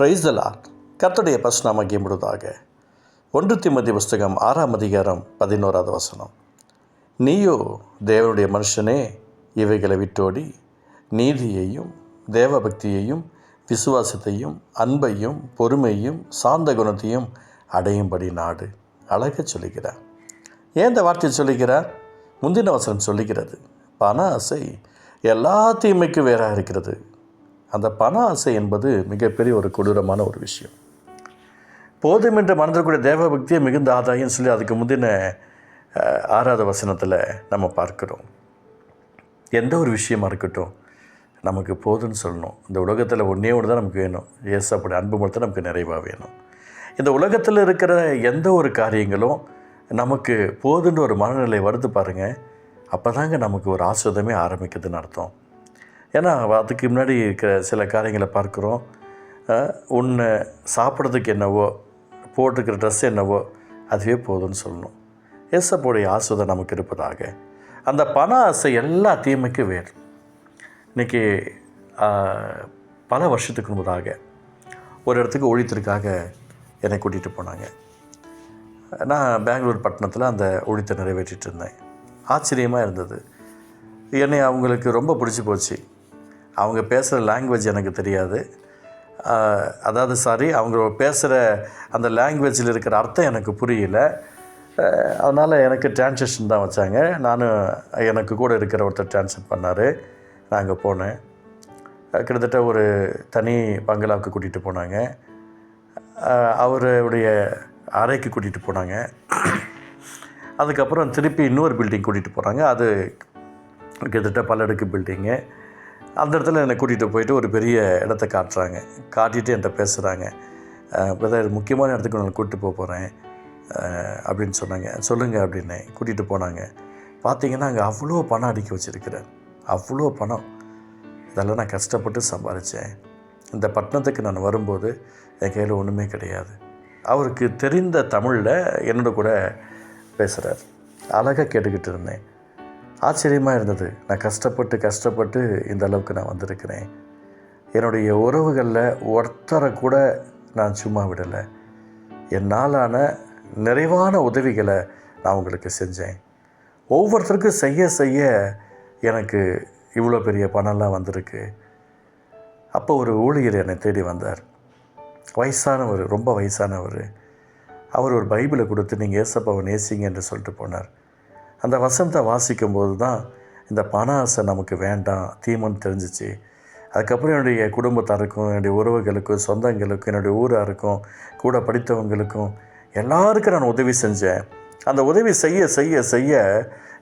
பிரைஸ்தலா கத்தடைய பசுநாம முழுதாக. ஒன்று திமதி புஸ்தகம் ஆறாம் அதிகாரம் பதினோராவது வசனம். நீயோ தேவனுடைய மனுஷனே இவைகளை விட்டோடி நீதியையும் தேவபக்தியையும் விசுவாசத்தையும் அன்பையும் பொறுமையும் சாந்த குணத்தையும் அடையும்படி நாடு அழக சொல்லுகிறார். ஏன் இந்த வார்த்தையை சொல்லுகிறார்? முந்தின வசனம் சொல்லுகிறது பண ஆசை எல்லா தீமைக்கும் வேறாக இருக்கிறது அந்த பண ஆசை என்பது மிகப்பெரிய ஒரு கொடூரமான ஒரு விஷயம். போதும் என்ற மனதிற்குரிய தேவ பக்தியை மிகுந்த ஆதாயம் சொல்லி அதுக்கு முந்தின அஹ், ஆறாவது வசனத்தில் நம்ம பார்க்குறோம். எந்த ஒரு விஷயமா இருக்கட்டும் நமக்கு போதும்னு சொல்லணும். இந்த உலகத்தில் ஒன்றே ஒன்று தான் நமக்கு வேணும். ஏசு அப்படி அன்பு மட்டும் நமக்கு நிறைவாக வேணும். இந்த உலகத்தில் இருக்கிற எந்த ஒரு காரியங்களும் நமக்கு போதுன்ற ஒரு மனநிலை வருது பாருங்கள் அப்போ தாங்க நமக்கு ஒரு ஆஸ்வதமே ஆரம்பிக்குதுன்னு அர்த்தம். ஏன்னா அதுக்கு முன்னாடி இருக்கிற சில காரியங்களை பார்க்குறோம். உன்னை சாப்பிட்றதுக்கு என்னவோ போட்டிருக்கிற ட்ரெஸ் என்னவோ அதுவே போதும்னு சொல்லணும். ஏசப்போடைய ஆஸ்வதம் நமக்கு இருப்பதாக. அந்த பண ஆசை எல்லா தீமைக்கும் வேறு. இன்றைக்கி பல வருஷத்துக்கு முன்பதாக ஒரு இடத்துக்கு ஒழித்திற்காக என்னை கூட்டிகிட்டு போனாங்க. நான் பெங்களூர் பட்டணத்தில் அந்த ஒழித்தை நிறைவேற்றிட்டு இருந்தேன். ஆச்சரியமாக இருந்தது. என்னை அவங்களுக்கு ரொம்ப பிடிச்சி போச்சு. அவங்க பேசுகிற லாங்குவேஜ் எனக்கு தெரியாது. அதாவது சாரி அவங்க பேசுகிற அந்த லாங்குவேஜில் இருக்கிற அர்த்தம் எனக்கு புரியல. அதனால் எனக்கு டிரான்ஸ்லேஷன் தான் வச்சாங்க. நானும் எனக்கு கூட இருக்கிற ஒருத்தர் டிரான்ஸ்லேட் பண்ணார். நான் அங்கே போனேன். கிட்டத்தட்ட ஒரு தனி பங்களாவுக்கு கூட்டிகிட்டு போனாங்க. அவருடைய அறைக்கு கூட்டிகிட்டு போனாங்க. அதுக்கப்புறம் திருப்பி இன்னொரு பில்டிங் கூட்டிகிட்டு போகிறாங்க அது கிட்டத்தட்ட பல்லடுக்கு பில்டிங்கு அந்த இடத்துல என்னை கூட்டிகிட்டு போயிட்டு ஒரு பெரிய இடத்த காட்டுறாங்க. காட்டிட்டு என்கிட்ட பேசுகிறாங்க பிரதர் முக்கியமான இடத்துக்கு நான் கூப்பிட்டு போக போகிறேன் அப்படின்னு சொன்னாங்க. சொல்லுங்கள் அப்படின்னேன் கூட்டிகிட்டு போனாங்க. பார்த்தீங்கன்னா அங்கே அவ்வளோ பணம் அடுக்கி வச்சுருக்கிறேன் அவ்வளோ பணம். இதெல்லாம் நான் கஷ்டப்பட்டு சம்பாதிச்சேன் இந்த பட்டணத்துக்கு நான் வரும்போது என் கையில் ஒன்றுமே கிடையாது. அவருக்கு தெரிந்த தமிழில் என்னோட கூட பேசுகிறார் அழகாக கேட்டுக்கிட்டு இருந்தேன். ஆச்சரியமாக இருந்தது. நான் கஷ்டப்பட்டு கஷ்டப்பட்டு இந்த அளவுக்கு நான் வந்திருக்கிறேன். என்னுடைய உறவுகளில் ஒருத்தரை கூட நான் சும்மா விடலை. என்னாலான நிறைவான உதவிகளை நான் உங்களுக்கு செஞ்சேன். ஒவ்வொருத்தருக்கும் செய்ய செய்ய எனக்கு இவ்வளோ பெரிய பணம்லாம் வந்திருக்கு. அப்போ ஒரு ஊழியர் என்னை தேடி வந்தார். வயசானவர் ரொம்ப வயசானவர். அவர் ஒரு பைபிளை கொடுத்து நீங்கள் ஏசப்பாவை நேசிங்க என்று சொல்லிட்டு போனார். அந்த வசனத்தை வாசிக்கும் போது தான் இந்த பண ஆசை நமக்கு வேண்டாம் தீமன் தெரிஞ்சிச்சு. அதுக்கப்புறம் என்னுடைய குடும்பத்தாருக்கும் என்னுடைய உறவுகளுக்கும் சொந்தங்களுக்கும் என்னுடைய ஊராருக்கும் கூட படித்தவங்களுக்கும் எல்லாருக்கும் நான் உதவி செஞ்சேன். அந்த உதவி செய்ய செய்ய செய்ய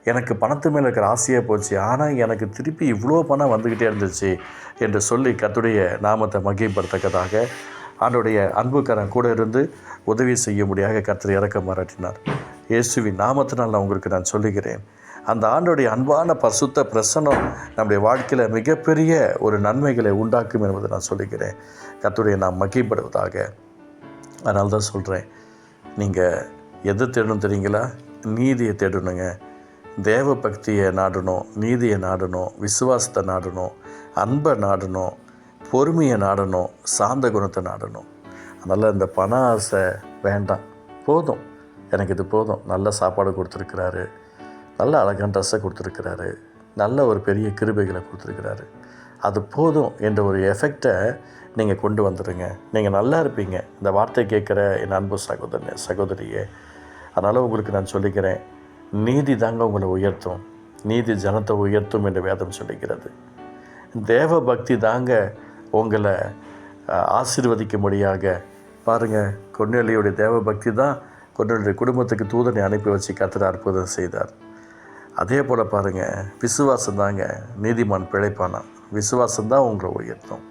எனக்கு பணத்து மேலே இருக்கிற ஆசையாக போச்சு. ஆனால் எனக்கு திருப்பி இவ்வளோ பணம் வந்துக்கிட்டே இருந்துச்சு என்று சொல்லி கத்துடைய நாமத்தை மகிழ்படுத்தக்கதாக ஆண்டுடைய அன்புக்காரன் கூட இருந்து உதவி செய்ய முடியாத கர்த்தர் இறக்க மாறாட்டினார். இயேசுவின் நாமத்தினால் நான் உங்களுக்கு நான் சொல்லுகிறேன். அந்த ஆண்டோடைய அன்பான பரிசுத்த பிரசனம் நம்முடைய வாழ்க்கையில் மிகப்பெரிய ஒரு நன்மைகளை உண்டாக்கும் என்பதை நான் சொல்லுகிறேன். கத்துடைய நான் மகிழ்படுவதாக அதனால தான் சொல்கிறேன் நீங்கள் எதை தேடணும் தெரியுங்களா? நீதியை தேடணுங்க. தேவ பக்தியை நாடணும் நீதியை நாடணும் விசுவாசத்தை நாடணும் அன்பை நாடணும் பொறுமையை நாடணும் சாந்த குணத்தை நாடணும். அதனால் இந்த பண ஆசை வேண்டாம். போதும். எனக்கு இது போதும். நல்ல சாப்பாடு கொடுத்துருக்கிறாரு. நல்ல அழகான ட்ரெஸ்ஸை கொடுத்துருக்கிறாரு. நல்ல ஒரு பெரிய கிருபைகளை கொடுத்துருக்கிறாரு. அது போதும் என்ற ஒரு எஃபெக்டை நீங்கள் கொண்டு வந்துடுங்க நீங்கள் நல்லா இருப்பீங்க. இந்த வார்த்தை கேட்குற என் அன்பு சகோதரனே சகோதரியே அதனால் உங்களுக்கு நான் சொல்லிக்கிறேன். நீதி தாங்க உங்களை உயர்த்தும். நீதி ஜனத்தை உயர்த்தும் என்று வேதம் சொல்லிக்கிறது தேவ பக்தி தாங்க உங்களை ஆசீர்வதிக்கும்படியாக பாருங்கள் கொன்னேலியுடைய தேவ பக்தி தான் கொன்னேலியுடைய குடும்பத்துக்கு தூதனை அனுப்பி வச்சு கத்திர அற்புதம் செய்தார். அதே போல் பாருங்கள் விசுவாசம் தாங்க நீதிமான் பிழைப்பானான் விசுவாசம் தான் உங்களை உயர்த்தும்.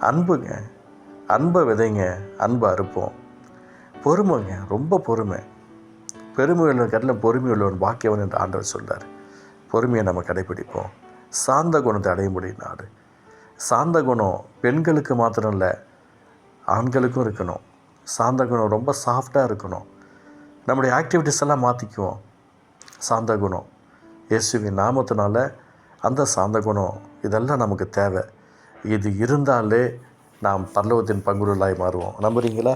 அன்புங்க அன்பை விதைங்க அன்பை அறுப்போம். பொறுமைங்க ரொம்ப பொறுமை. பெருமை உள்ளவன் கட்டிலும் பொறுமை உள்ளவன் பாக்கியவன் என்று ஆண்டவர் சொல்கிறார் பொறுமையை நம்ம கடைபிடிப்போம். சாந்த குணத்தை அடைய முடியும் நாடு. சாந்த குணம் பெண்களுக்கு மாத்திரம் இல்லை ஆண்களுக்கும் இருக்கணும். சாந்த குணம் ரொம்ப சாஃப்டாக இருக்கணும். நம்முடைய ஆக்டிவிட்டிஸ் எல்லாம் மாற்றிக்குவோம் சாந்த குணம். இயேசுவின் நாமத்தினால அந்த சாந்த குணம் இதெல்லாம் நமக்கு தேவை. இது இருந்தாலே நாம் பல்லவத்தின் பங்குருளாய் மாறுவோம். நம்புறீங்களா?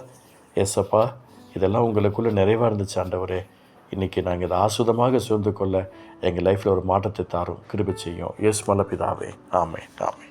ஏசப்பா இதெல்லாம் உங்களுக்குள்ளே நிறைவாக இருந்துச்சு ஆண்டவரே. இன்றைக்கி நாங்கள் இதை ஆசுதமாக சூழ்ந்து கொள்ள எங்கள் லைஃப்பில் ஒரு மாற்றத்தை தாரும். கிருபி செய்யும். எஸ் மலப்பிதாவே ஆமே ஆமே